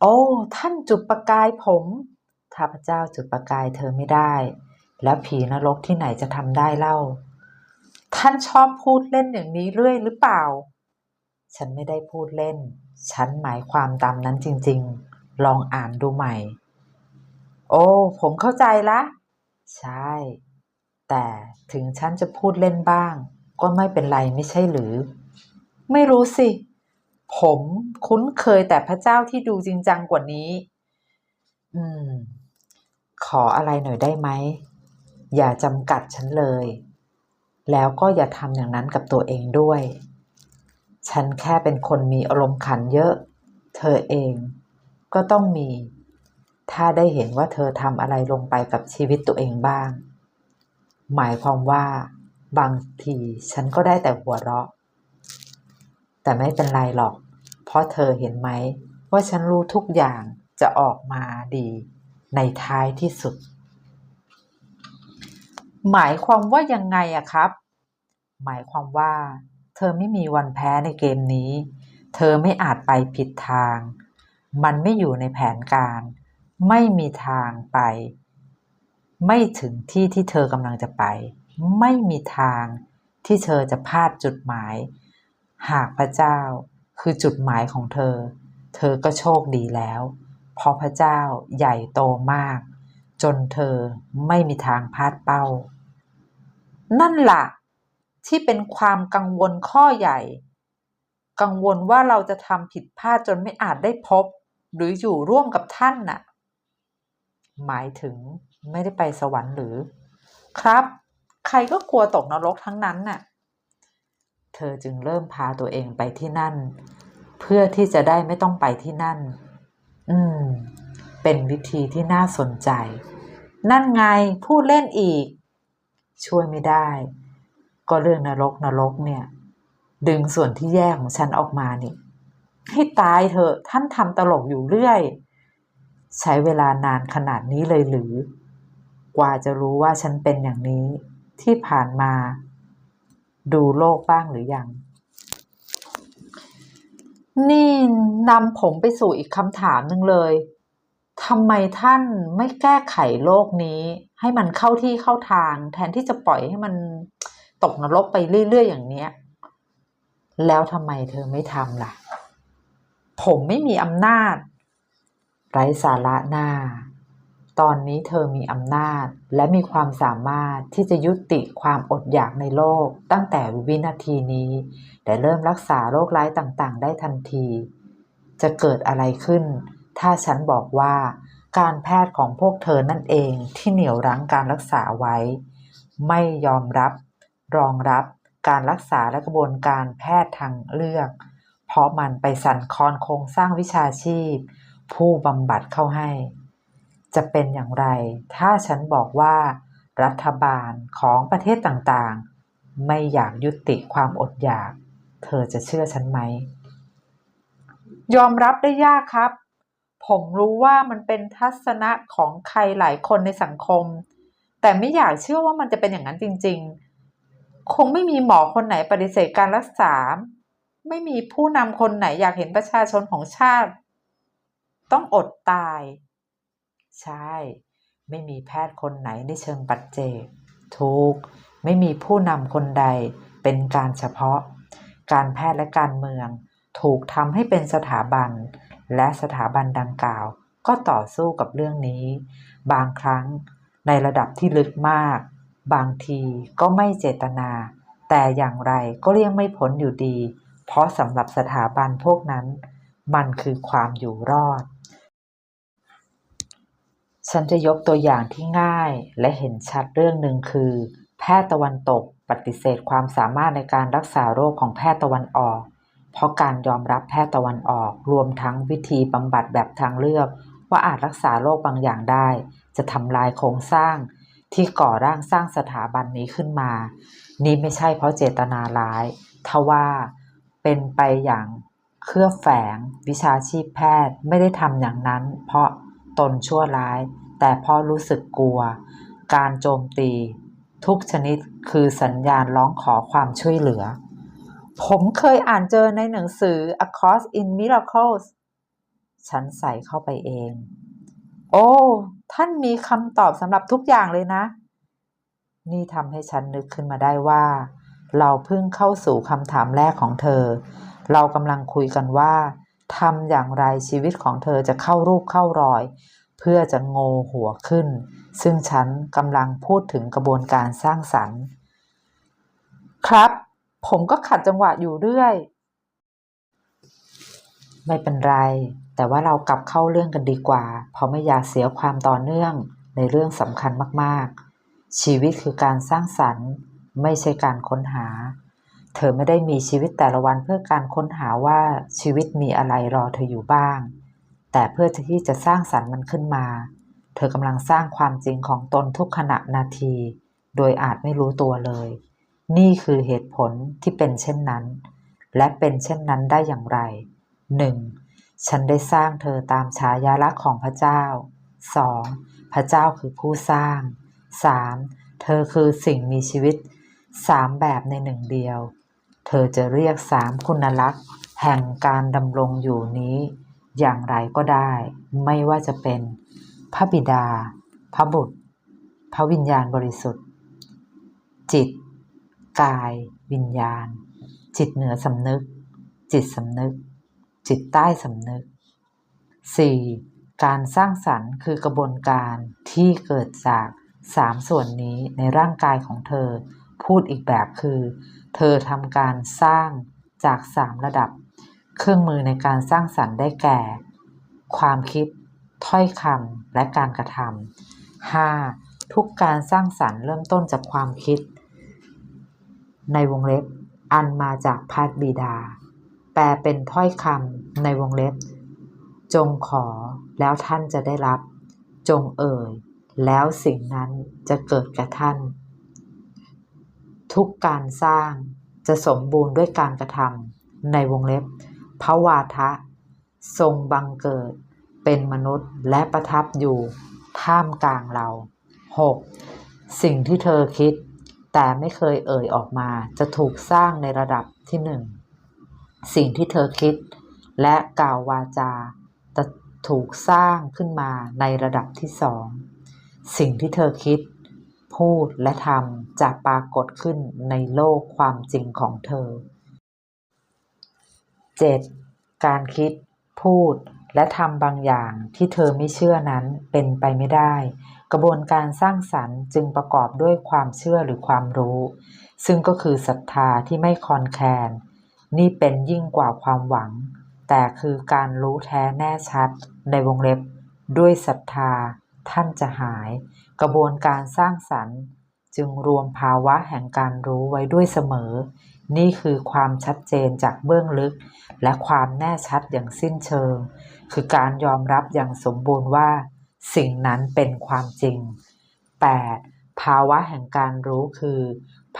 โอ้ ท่านจุดประกายผมข้าพเจ้าจุดประกายเธอไม่ได้ แล้วผีนรกที่ไหนจะทำได้เล่า ท่านชอบพูดเล่นอย่างนี้เรื่อยหรือเปล่า ฉันไม่ได้พูดเล่น ฉันหมายความตามนั้นจริง ๆ ลองอ่านดูใหม่ โอ้ ผมเข้าใจละ ใช่ แต่ถึงฉันจะพูดเล่นบ้าง ก็ไม่เป็นไรไม่ใช่หรือ ไม่รู้สิ ผมคุ้นเคยแต่พระเจ้าที่ดูจริงจังกว่านี้ อืม ขออะไรหน่อยได้ไหม อย่าจำกัดฉันเลย แล้วก็อย่าทำอย่างนั้นกับตัวเองด้วย ฉันแค่เป็นคนมีอารมณ์ขันเยอะ เธอเองก็ต้องมี ถ้าได้เห็นว่าเธอทำอะไรลงไปกับชีวิตตัวเองบ้าง หมายความว่า บางทีฉันก็ได้แต่หัวเราะ แต่ไม่เป็นไรหรอก เพราะเธอเห็นไหม ว่าฉันรู้ทุกอย่างจะออกมาดีในท้ายที่สุด หมายความว่ายังไงอะครับ หมายความว่า เธอไม่มีวันแพ้ในเกมนี้ เธอไม่อาจไปผิดทาง มันไม่อยู่ในแผนการ ไม่มีทางไป ไม่ถึงที่ที่เธอกำลังจะไป ไม่มีทางที่เธอจะพลาดจุดหมาย หากพระเจ้าคือจุดหมายของเธอ เธอก็โชคดีแล้ว เพราะพระเจ้าใหญ่โตมาก จนเธอไม่มีทางพลาดเป้า นั่นล่ะ ที่เป็นความกังวลข้อใหญ่ กังวลว่าเราจะทำผิดพลาดจนไม่อาจได้พบ หรืออยู่ร่วมกับท่านน่ะ หมายถึงไม่ได้ไปสวรรค์หรือ ครับ ใครก็กลัวตกนรกทั้งนั้นน่ะ เธอจึงเริ่มพาตัวเองไปที่นั่น เพื่อที่จะได้ไม่ต้องไปที่นั่น อืม เป็นวิธีที่น่าสนใจ นั่นไงพูดเล่นอีก ช่วยไม่ได้ ก็เรื่องนรกนรกเนี่ย ดึงส่วนที่แย่ของฉันออกมานี่ ให้ตายเถอะท่านทำตลกอยู่เรื่อย ใช้เวลานานขนาดนี้เลยหรือ กว่าจะรู้ว่าฉันเป็นอย่างนี้ที่ผ่านมา ดูโลกบ้างหรือยัง นี่นำผมไปสู่อีกคำถามหนึ่งเลยทำไมท่านไม่แก้ไขโลกนี้ ให้มันเข้าที่เข้าทาง แทนที่จะปล่อยให้มันตกนรกไปเรื่อยๆอย่างเนี้ย แล้วทำไมเธอไม่ทำล่ะ ผมไม่มีอำนาจ ไร้สาระหน้า ตอนนี้เธอมีอำนาจ และมีความสามารถที่จะยุติความอดอยากในโลกตั้งแต่วินาทีนี้ และเริ่มรักษาโรคร้ายต่างๆ ได้ทันที จะเกิดอะไรขึ้น ถ้าฉันบอกว่า การแพทย์ของพวกเธอนั่นเองที่เหนี่ยวรั้งการรักษาไว้ ไม่ยอมรับ รองรับการรักษาและกระบวนการแพทย์ทางเลือก เพราะมันไปสั่นคลอนโครงสร้างวิชาชีพ ผู้บำบัดเข้าให้ จะเป็นอย่างไร ถ้าฉันบอกว่า รัฐบาลของประเทศต่างๆ ไม่อยากยุติความอดอยาก เธอจะเชื่อฉันไหม ยอมรับได้ยากครับ ผมรู้ว่ามันเป็นทัศนะของใครหลายคนในสังคม แต่ไม่อยากเชื่อว่ามันจะเป็นอย่างนั้นจริง ๆ คงไม่มีหมอคนไหนปฏิเสธการรักษา ไม่มีผู้นำคนไหนอยากเห็นประชาชนของชาติ ต้องอดตาย ใช่ ไม่มีแพทย์คนไหนในเชิงปัจเจกถูกไม่มีผู้นำคนใดเป็นการเฉพาะ การแพทย์และการเมืองถูกทำให้เป็นสถาบัน และสถาบันดังกล่าว ก็ต่อสู้กับเรื่องนี้ บางครั้งในระดับที่ลึกมาก บางทีก็ไม่เจตนา แต่อย่างไรก็เลี่ยงไม่พ้นอยู่ดี เพราะสำหรับสถาบันพวกนั้น มันคือความอยู่รอด ฉันจะยกตัวอย่างที่ง่ายและเห็นชัดเรื่องหนึ่งคือ แพทย์ตะวันตกปฏิเสธความสามารถในการรักษาโรคของแพทย์ตะวันออก เพราะการยอมรับแพทย์ตะวันออกรวมทั้งวิธีบำบัดแบบทางเลือก ว่าอาจรักษาโรคบางอย่างได้ จะทำลายโครงสร้าง ที่ก่อร่างสร้างสถาบันนี้ขึ้นมา นี่ไม่ใช่เพราะเจตนาร้ายทว่าเป็นไปอย่างเครือแฝง วิชาชีพแพทย์ไม่ได้ทำอย่างนั้น เพราะ ตนชั่วร้าย แต่พราะรู้สึกกลัว การโจมตี ทุกชนิดคือสัญญาณร้องขอความช่วยเหลือ ผมเคยอ่านเจอในหนังสือ A Course in Miracles ฉันใส่เข้าไปเอง โอ้ ท่านมีคำตอบสำหรับทุกอย่างเลยนะ นี่ทำให้ฉันนึกขึ้นมาได้ว่า เราเพิ่งเข้าสู่คำถามแรกของเธอ เรากำลังคุยกันว่า ทำอย่างไรชีวิตของเธอจะเข้ารูปเข้ารอย เพื่อจะโงหัวขึ้น ซึ่งฉันกำลังพูดถึงกระบวนการสร้างสรรค์ ครับ ผมก็ขัดจังหวะอยู่เรื่อย ไม่เป็นไร แต่ว่าเรากลับเข้าเรื่องกันดีกว่า เพราะไม่อยากเสียความต่อเนื่องในเรื่องสำคัญมากๆ ชีวิตคือการสร้างสรรค์ ไม่ใช่การค้นหา เธอไม่ได้มีชีวิตแต่ละวันเพื่อการค้นหาว่าชีวิตมีอะไรรอเธออยู่บ้าง แต่เพื่อที่จะสร้างสรรค์มันขึ้นมา เธอกำลังสร้างความจริงของตนทุกขณะนาที โดยอาจไม่รู้ตัวเลย นี่คือเหตุผลที่เป็นเช่นนั้น และเป็นเช่นนั้นได้อย่างไร 1. ฉันได้สร้างเธอตามฉายาลักษณ์ของพระเจ้า 2. พระเจ้าคือผู้สร้าง 3. เธอคือสิ่งมีชีวิตสามแบบในหนึ่งเดียว เธอจะเรียกสามคุณลักษณ์ แห่งการดำรงอยู่นี้ อย่างไรก็ได้ ไม่ว่าจะเป็น พระบิดา พระบุตร พระวิญญาณบริสุทธิ์ จิต กาย วิญญาณ จิตเหนือสำนึก จิตสำนึก จิตใต้สำนึก 4. การสร้างสรรค์คือกระบวนการที่เกิดจากสามส่วนนี้ในร่างกายของเธอ พูดอีกแบบคือ เธอทำการสร้างจากสามระดับ เครื่องมือในการสร้างสรรค์ได้แก่ ความคิด ถ้อยคำและการกระทำ 5. ทุกการสร้างสรรค์เริ่มต้นจากความคิด ในวงเล็บ อันมาจากพาร์บิดา แปลเป็นถ้อยคำในวงเล็บ จงขอแล้วท่านจะได้รับ จงเอ่ย แล้วสิ่งนั้นจะเกิดแก่ท่าน ทุกการสร้างจะสมบูรณ์ด้วยการกระทำในวงเล็บพระวาทะ ทรงบังเกิด เป็นมนุษย์และประทับอยู่ท่ามกลางเรา 6. สิ่งที่เธอคิด แต่ไม่เคยเอ่ยออกมาจะถูกสร้างในระดับที่หนึ่งสิ่งที่เธอคิด และกล่าววาจาจะถูกสร้างขึ้นมาในระดับที่สองสิ่งที่เธอคิด พูดและทำจะปรากฏขึ้นในโลกความจริงของเธอ 7. การคิด พูด และทำบางอย่างที่เธอไม่เชื่อนั้นเป็นไปไม่ได้ กระบวนการสร้างสรรค์จึงประกอบด้วยความเชื่อหรือความรู้ ซึ่งก็คือศรัทธาที่ไม่คอนแคลนนี่เป็นยิ่งกว่าความหวัง แต่คือการรู้แท้แน่ชัดในวงเล็บด้วยศรัทธา ท่านจะหาย กระบวนการสร้างสรรค์ จึงรวมภาวะแห่งการรู้ไว้ด้วยเสมอ นี่คือความชัดเจนจากเบื้องลึก และความแน่ชัดอย่างสิ้นเชิง คือการยอมรับอย่างสมบูรณ์ว่า สิ่งนั้นเป็นความจริง 8. ภาวะแห่งการรู้คือ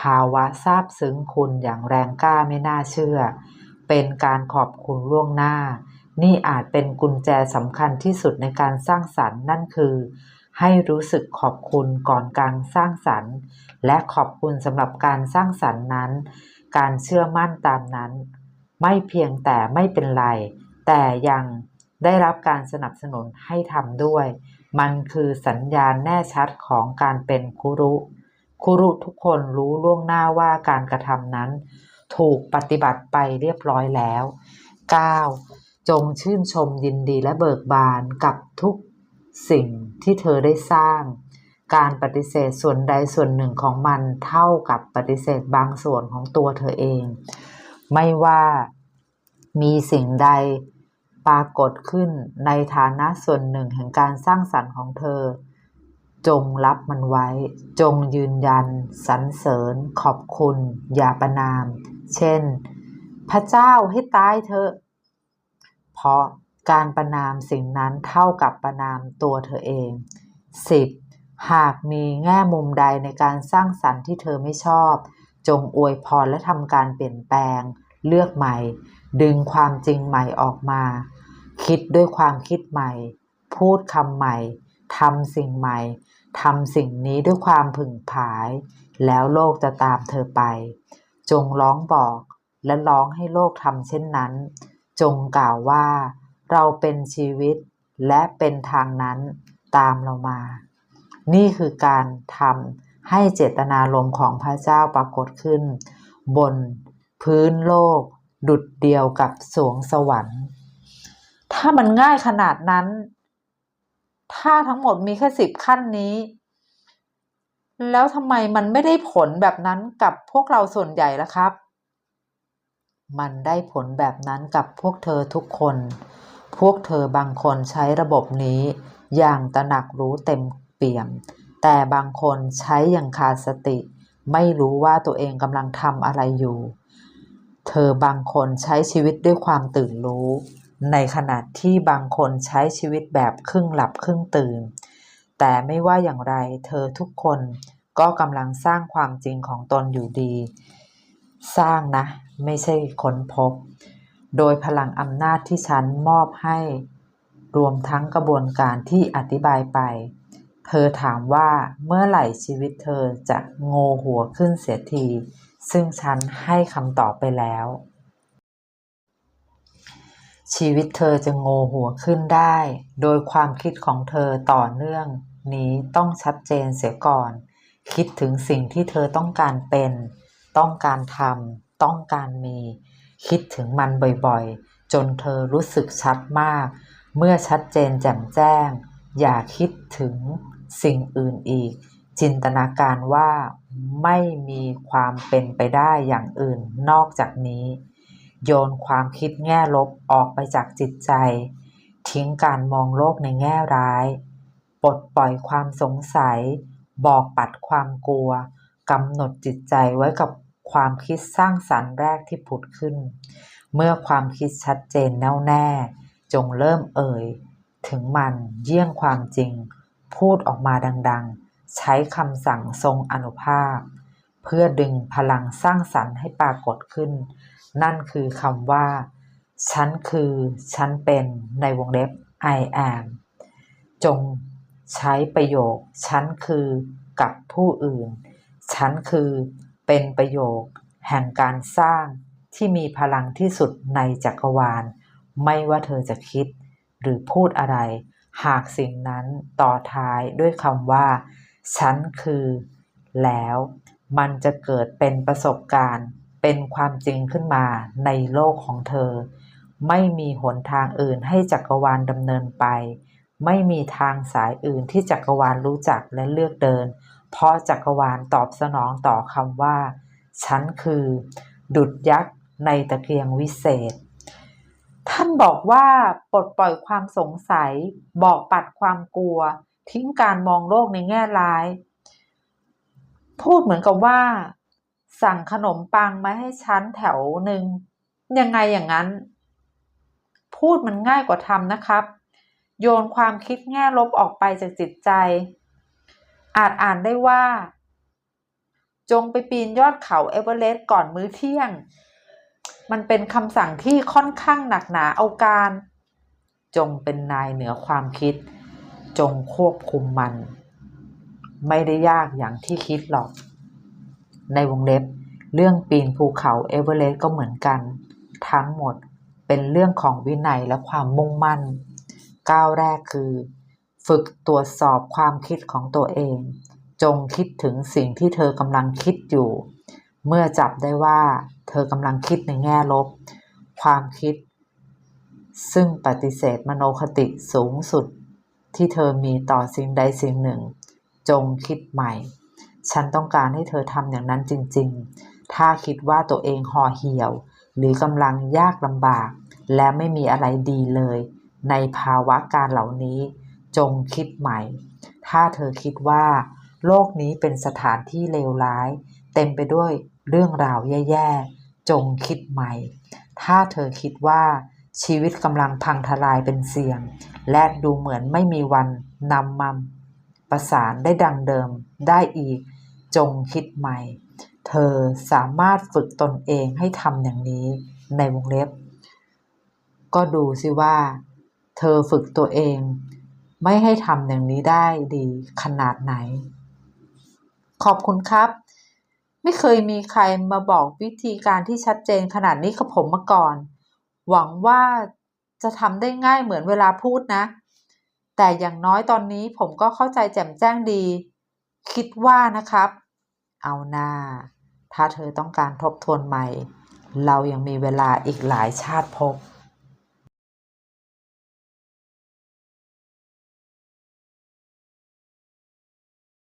ภาวะซาบซึ้งคุณอย่างแรงกล้าไม่น่าเชื่อ เป็นการขอบคุณล่วงหน้า นี่อาจเป็นกุญแจสำคัญที่สุดในการสร้างสรรค์นั่นคือ ให้รู้สึกขอบคุณก่อนการสร้างสรรค์ และขอบคุณสำหรับการสร้างสรรค์นั้น การเชื่อมั่นตามนั้น ไม่เพียงแต่ไม่เป็นไร แต่ยังได้รับการสนับสนุนให้ทำด้วย มันคือสัญญาณแน่ชัดของการเป็นคุรุ คุรุทุกคนรู้ล่วงหน้าว่าการกระทำนั้น ถูกปฏิบัติไปเรียบร้อยแล้ว 9. จงชื่นชมยินดีและเบิกบานกับทุกสิ่งที่เธอได้สร้าง การปฏิเสธส่วนใดส่วนหนึ่งของมันเท่ากับปฏิเสธบางส่วนของตัวเธอเอง ไม่ว่ามีสิ่งใดปรากฏขึ้นในฐานะส่วนหนึ่งแห่งการสร้างสรรค์ของเธอ จงรับมันไว้ จงยืนยันสรรเสริญ ขอบคุณ อย่าประนาม เช่น พระเจ้าให้ตายเธอ เพราะการประนามสิ่งนั้นเท่ากับประนามตัวเธอเอง 10. หากมีแง่มุมใดในการสร้างสรรค์ที่เธอไม่ชอบ จงอวยพรและทำการเปลี่ยนแปลง เลือกใหม่ ดึงความจริงใหม่ออกมา คิดด้วยความคิดใหม่ พูดคำใหม่ทำสิ่งใหม่ทำสิ่งนี้ด้วยความผึ่งผาย แล้วโลกจะตามเธอไป จงร้องบอกและร้องให้โลกทำเช่นนั้น จงกล่าวว่า เราเป็นชีวิตและเป็นทางนั้นตามเรามา นี่คือการทำให้เจตนารมณ์ของพระเจ้าปรากฏขึ้น บนพื้นโลก ดุดเดียวกับสวงสวรรค์ ถ้ามันง่ายขนาดนั้น ถ้าทั้งหมดมีแค่สิบขั้นนี้ แล้วทำไมมันไม่ได้ผลแบบนั้นกับพวกเราส่วนใหญ่ล่ะครับ มันได้ผลแบบนั้นกับพวกเธอทุกคน พวกเธอบางคนใช้ระบบนี้ อย่างตระหนักรู้เต็มเปี่ยม แต่บางคนใช้อย่างขาดสติ ไม่รู้ว่าตัวเองกำลังทำอะไรอยู่ เธอบางคนใช้ชีวิตด้วยความตื่นรู้ ในขณะที่บางคนใช้ชีวิตแบบครึ่งหลับครึ่งตื่น แต่ไม่ว่าอย่างไร เธอทุกคนก็กำลังสร้างความจริงของตนอยู่ดี สร้างนะ ไม่ใช่ค้นพบ โดยพลังอำนาจที่ฉันมอบให้ รวมทั้งกระบวนการที่อธิบายไป เธอถามว่าเมื่อไหร่ชีวิตเธอจะโงหัวขึ้นเสียที ซึ่งฉันให้คำตอบไปแล้ว ชีวิตเธอจะโงหัวขึ้นได้ โดยความคิดของเธอต่อเนื่องนี้ต้องชัดเจนเสียก่อน คิดถึงสิ่งที่เธอต้องการเป็น ต้องการทำ ต้องการมี คิดถึงมันบ่อยๆ จนเธอรู้สึกชัดมาก เมื่อชัดเจนแจ่มแจ้ง อย่าคิดถึงสิ่งอื่นอีก จินตนาการว่าไม่มีความเป็นไปได้อย่างอื่นนอกจากนี้ โยนความคิดแง่ลบออกไปจากจิตใจ ทิ้งการมองโลกในแง่ร้ายปลดปล่อยความสงสัย บอกปัดความกลัวกำหนดจิตใจไว้กับ ความคิดสร้างสรรค์แรกที่ผุดขึ้น เมื่อความคิดชัดเจนแน่วแน่ จงเริ่มเอ่ย ถึงมันเยี่ยงความจริง พูดออกมาดังๆ ใช้คำสั่งทรงอนุภาพ เพื่อดึงพลังสร้างสรรค์ให้ปรากฏขึ้น นั่นคือคำว่า ฉันคือ ฉันเป็น ในวงเล็บ I am จงใช้ประโยค ฉันคือ กับผู้อื่น ฉันคือ เป็นประโยค แห่งการสร้างที่มีพลังที่สุดในจักรวาล ไม่ว่าเธอจะคิด หรือพูดอะไร หากสิ่งนั้นต่อท้ายด้วยคำว่า ฉันคือ แล้ว มันจะเกิดเป็นประสบการณ์ เป็นความจริงขึ้นมาในโลกของเธอ ไม่มีหนทางอื่นให้จักรวาลดำเนินไป ไม่มีทางสายอื่นที่จักรวาลรู้จักและเลือกเดิน เพราะจักรวาลตอบสนองต่อคำว่า ฉันคือ ดุดยักษ์ในตะเกียงวิเศษ ท่านบอกว่าปลดปล่อยความสงสัย บอกปัดความกลัว ทิ้งการมองโลกในแง่ร้าย พูดเหมือนกับว่า สั่งขนมปังมาให้ฉันแถวหนึ่งยังไงอย่างนั้น พูดมันง่ายกว่าทำนะครับ โยนความคิดแง่ลบออกไปจากจิตใจ อาจอ่านได้ว่า จงไปปีนยอดเขาเอเวอเรสต์ก่อนมื้อเที่ยง มันเป็นคำสั่งที่ค่อนข้างหนักหนาเอาการ จงเป็นนายเหนือความคิด จงควบคุมมัน ไม่ได้ยากอย่างที่คิดหรอก ในวงเล็บเรื่องปีนภูเขาเอเวอเรสต์ก็เหมือนกัน ทั้งหมดเป็นเรื่องของวินัยและความมุ่งมั่น ก้าวแรกคือ ฝึกตรวจสอบความคิดของตัวเอง จงคิดถึงสิ่งที่เธอกำลังคิดอยู่ เมื่อจับได้ว่าเธอกำลังคิดในแง่ลบ ความคิด ซึ่งปฏิเสธมโนคติสูงสุด ที่เธอมีต่อสิ่งใดสิ่งหนึ่ง จงคิดใหม่ ฉันต้องการให้เธอทำอย่างนั้นจริง ๆ ถ้าคิดว่าตัวเองห่อเหี่ยว หรือกำลังยากลำบาก และไม่มีอะไรดีเลย ในภาวะการเหล่านี้ จงคิดใหม่ ถ้าเธอคิดว่า โลกนี้เป็นสถานที่เลวร้าย เต็มไปด้วยเรื่องราวแย่ๆ จงคิดใหม่ ถ้าเธอคิดว่าชีวิตกำลังพังทลายเป็นเสี่ยง และดูเหมือนไม่มีวันนำมาประสานได้ดังเดิมได้อีก จงคิดใหม่ เธอสามารถฝึกตนเองให้ทำอย่างนี้ในวงเล็บ ก็ดูสิว่า เธอฝึกตัวเอง ไม่ให้ทำอย่างนี้ได้ดีขนาดไหน ขอบคุณครับ ไม่เคยมีใครมาบอกวิธีการที่ชัดเจนขนาดนี้กับผมมาก่อน หวังว่าจะทำได้ง่ายเหมือนเวลาพูดนะ แต่อย่างน้อยตอนนี้ผมก็เข้าใจแจ่มแจ้งดี คิดว่านะครับ เอาหน้า ถ้าเธอต้องการทบทวนใหม่ เรายังมีเวลาอีกหลายชาติภพ